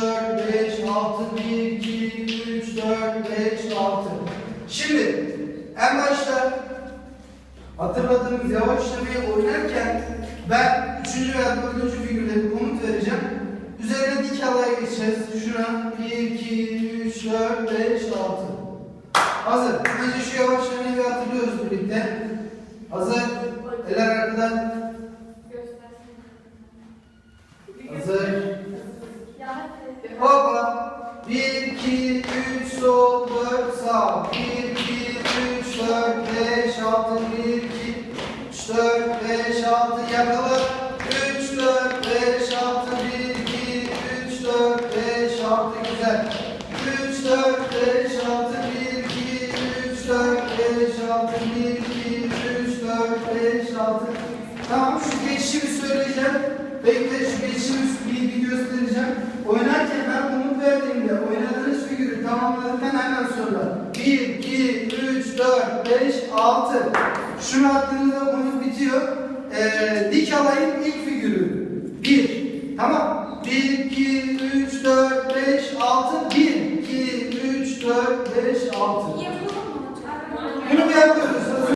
4, 5, 6, 1, 2, 3, 4, 5, 6. Şimdi en başta hatırladığımız yavaşlamayı oynarken ben 3. veya 4. figürde bir komut vereceğim. Üzerine dik halaya geçeceğiz. Şuna 1, 2, 3, 4, 5, 6. Hazır. Önce şu yavaşlamayı bir hatırlıyoruz birlikte. Hazır. 1, 2, 3, sol, 4, sağ. 1, 2, 3, 4, 5, 6, 1, 2, 3, 4, 5, 6, yakala. 3, 4, 5, 6, 1, 2, 3, 4, 5, 6, güzel. 3, 4, 5, 6, 1, 2, 3, 4, 5, 6, 1, 2, 3, 4, 5, 6. Tamam şu geçişimi söyleyeceğim. Bekle şu geçişimi bir, bir göstereceğim. Hemen sonra. 1, 2, 3, 4, 5, 6 Şunu attığınızda komut bitiyor. Ee, dik alayın ilk figürü. 1 Tamam. 1, 2, 3, 4, 5, 6 1, 2, 3, 4, 5, 6